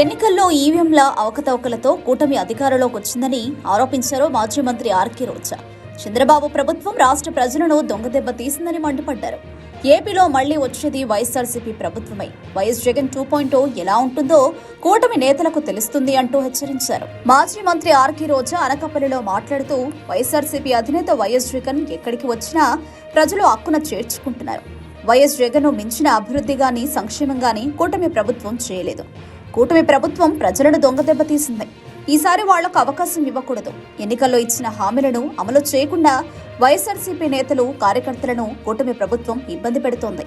ఎన్నికల్లో ఈవీఎంల అవకతవకలతో కూటమి అధికారంలోకి వచ్చిందని ఆరోపించారు మాజీ మంత్రి ఆర్కే రోజా. చంద్రబాబు ప్రభుత్వం రాష్ట్ర ప్రజలను దొంగదెబ్బ తీసిందని మండిపడ్డారు. ఏపీలో మళ్ళీ వచ్చేది వైఎస్ఆర్సీపీ ప్రభుత్వమే. వైఎస్ జగన్ టూ పాయింట్ ఎలా ఉంటుందో కూటమి నేతలకు తెలుస్తుంది అంటూ హెచ్చరించారు. మాజీ మంత్రి ఆర్కే రోజా అనకాపల్లిలో మాట్లాడుతూ వైఎస్ఆర్సీపీ అధినేత వైఎస్ జగన్ ఎక్కడికి వచ్చినా ప్రజలు హక్కున చేర్చుకుంటున్నారు. వైఎస్ జగన్ మించిన అభివృద్ధి గాని సంక్షేమం గాని కూటమి ప్రభుత్వం చేయలేదు. కూటమి ప్రభుత్వం ప్రజలను దొంగదెబ్బ తీసింది. ఈసారి వాళ్ళకు అవకాశం ఇవ్వకూడదు. ఎన్నికల్లో ఇచ్చిన హామీలను అమలు చేయకుండా వైఎస్ఆర్సీపీ నేతలు కార్యకర్తలను కూటమి ప్రభుత్వం ఇబ్బంది పెడుతోంది.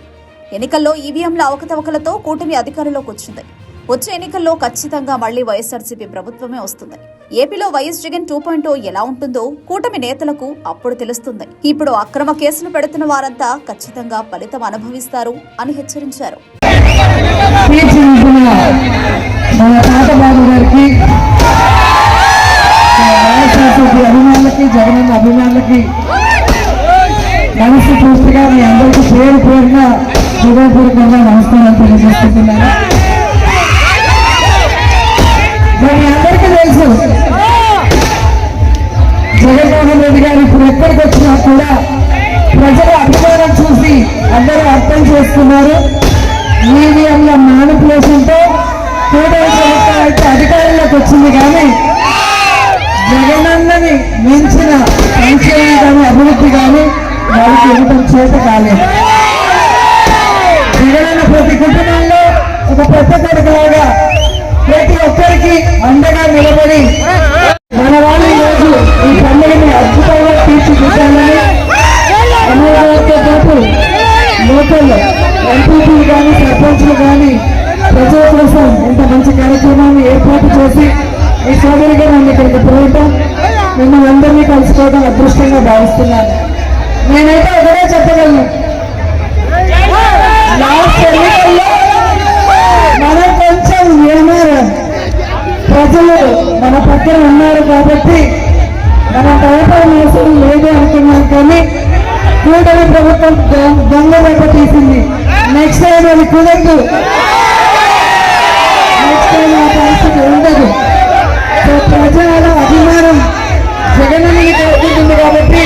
ఎన్నికల్లో ఈవీఎంల అవకతవకలతో కూటమి అధికారంలోకి వచ్చింది. వచ్చే ఎన్నికల్లో ఖచ్చితంగా మళ్ళీ వైఎస్ఆర్సీపీ ప్రభుత్వమే వస్తుంది. ఏపీలో వైఎస్ జగన్ టూ పాయింట్ ఎలా ఉంటుందో కూటమి నేతలకు అప్పుడు తెలుస్తుంది. ఇప్పుడు అక్రమ కేసులు పెడుతున్న వారంతా ఖచ్చితంగా ఫలితం అనుభవిస్తారు అని హెచ్చరించారు. తీర్చిదిద్దిన మన తాత బాబు గారికి వైఎస్ఆర్సీపీ అభిమానులకి జగనన్న అభిమానులకి మనసు పూర్తిగా మీ అందరికీ పేరు పేరుగా హృదయపూర్వకంగా నమస్కారం తెలియజేసుకుంటున్నాను. వచ్చింది కానీ జగనన్నని మించిన సంక్షేమం కానీ అభివృద్ధి కానీ వారికి ఇవ్వడం చేత కాలేదు. జగనన్న ప్రతి కుటుంబంలో ఒక పెద్ద కొడుకులాగా ప్రతి ఒక్కరికి అండగా నిలబడి మన వాళ్ళు ఈరోజు ఈ పండుగని అద్భుతంగా తీర్చిదిద్దామని అమ్మవారితో పాటు లోకల్ ఎంపీపీలు కానీ సర్పంచ్లు కానీ మంచి కార్యక్రమాన్ని ఏర్పాటు చేసి ఈ సోదరిగా నన్ను ఇక్కడికి పోవటం మిమ్మల్ని అందరినీ కలుసుకోవడం అదృష్టంగా భావిస్తున్నాను. నేనైతే ఒకటే చెప్పగలను. లాస్ట్ ఎన్నికల్లో మనం కొంచెం ఏమారు ప్రజలు మన పక్కన ఉన్నారు కాబట్టి మన భయపడిన అవసరం లేదు అనుకున్నాం కానీ కూటమి ప్రభుత్వం దొంగ- దొంగ దెబ్బ తీసింది. నెక్స్ట్ టైం అది కుదరదు. ఆ పరిస్థితి ఉండదు. సో ప్రజల అభిమానం జగనన్నని కోరుకుంటుంది కాబట్టి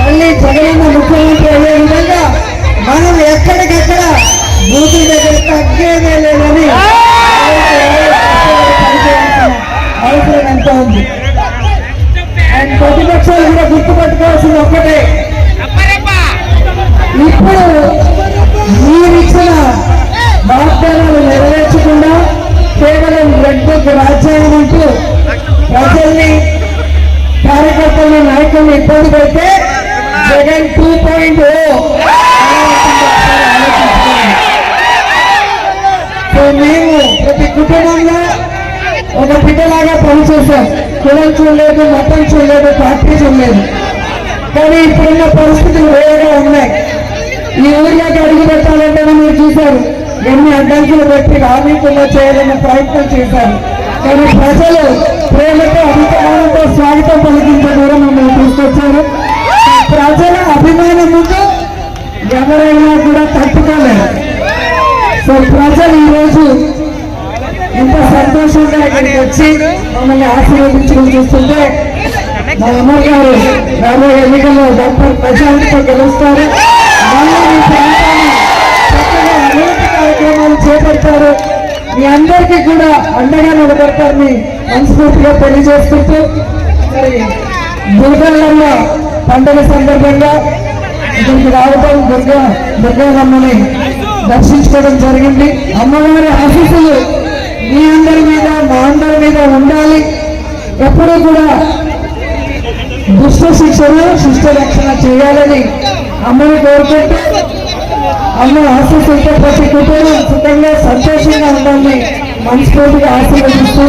మళ్ళీ జగనన్న ముఖ్యమంత్రి అయ్యే విధంగా మనం ఎక్కడికెక్కడ బూతుల దగ్గర తగ్గేదే లేదని అవసరం ఎంత ఉంది? అండ్ ప్రతిపక్షాలు కూడా గుర్తుపట్టుకోవాల్సింది ఒక్కటే. ఇప్పుడు మీరిచ్చిన వాగ్దానాలు నెరవేర్చకుండా కేవలం రెడ్ బుక్ రాజ్యాంగం అంటూ ప్రజల్ని కార్యకర్తలను నాయకులను ఇబ్బంది పెడితే జగన్ టూ పాయింట్ ఓ మేము ప్రతి కుటుంబంలో ఒక బిడ్డలాగా పనిచేశాం. కులం చూడలేదు మతం చూడలేదు పార్టీ చూడలేదు కానీ ఇప్పుడున్న పరిస్థితులు వేరేగా ఉన్నాయి. ఈ ఊర్లోకి అడుగు పెట్టాలంటేనే మీరు చూశారు. ఎన్ని అడ్డంకులు పెట్టి రానీకుండా చేయాలని ప్రయత్నం చేశారు. కానీ ప్రజలు ప్రేమతో అభిమానంతో స్వాగతం పలికించే దూరం మమ్మల్ని తీసుకొచ్చారు. ప్రజల అభిమానం ముందు ఎవరైనా కూడా తట్టుకోలేరు సో ప్రజలు ఈరోజు ఎంత సంతోషంగా ఇక్కడికి వచ్చి మమ్మల్ని ఆశీర్వదించడం చూస్తుంటే మా అమ్మగారు గారు రాబోయే ఎన్నికల్లో డాక్టర్ ప్రజాంతో గెలుస్తారు. కార్యక్రమాలు మీ అందరికీ కూడా అండగా నిలబడతారని మనస్ఫూర్తిగా తెలియజేసుకుంటూ మరి దుర్గల్ల పండుగ సందర్భంగా ఇక్కడికి రావడం దుర్గా దుర్గారమ్మని దర్శించుకోవడం జరిగింది. అమ్మవారి ఆశీస్సులు మీ అందరి మీద మా అందరి మీద ఉండాలి. ఎప్పుడూ కూడా దుష్ట శిక్షణ శిష్ట రక్షణ చేయాలని అమ్మని కోరుకుంటూ అమ్మ ఆశీస్సులతో ప్రతి కుటుంబం సుఖంగా సంతోషంగా ఉండాలని మనస్ఫూర్తిగా ఆశీర్వదిస్తూ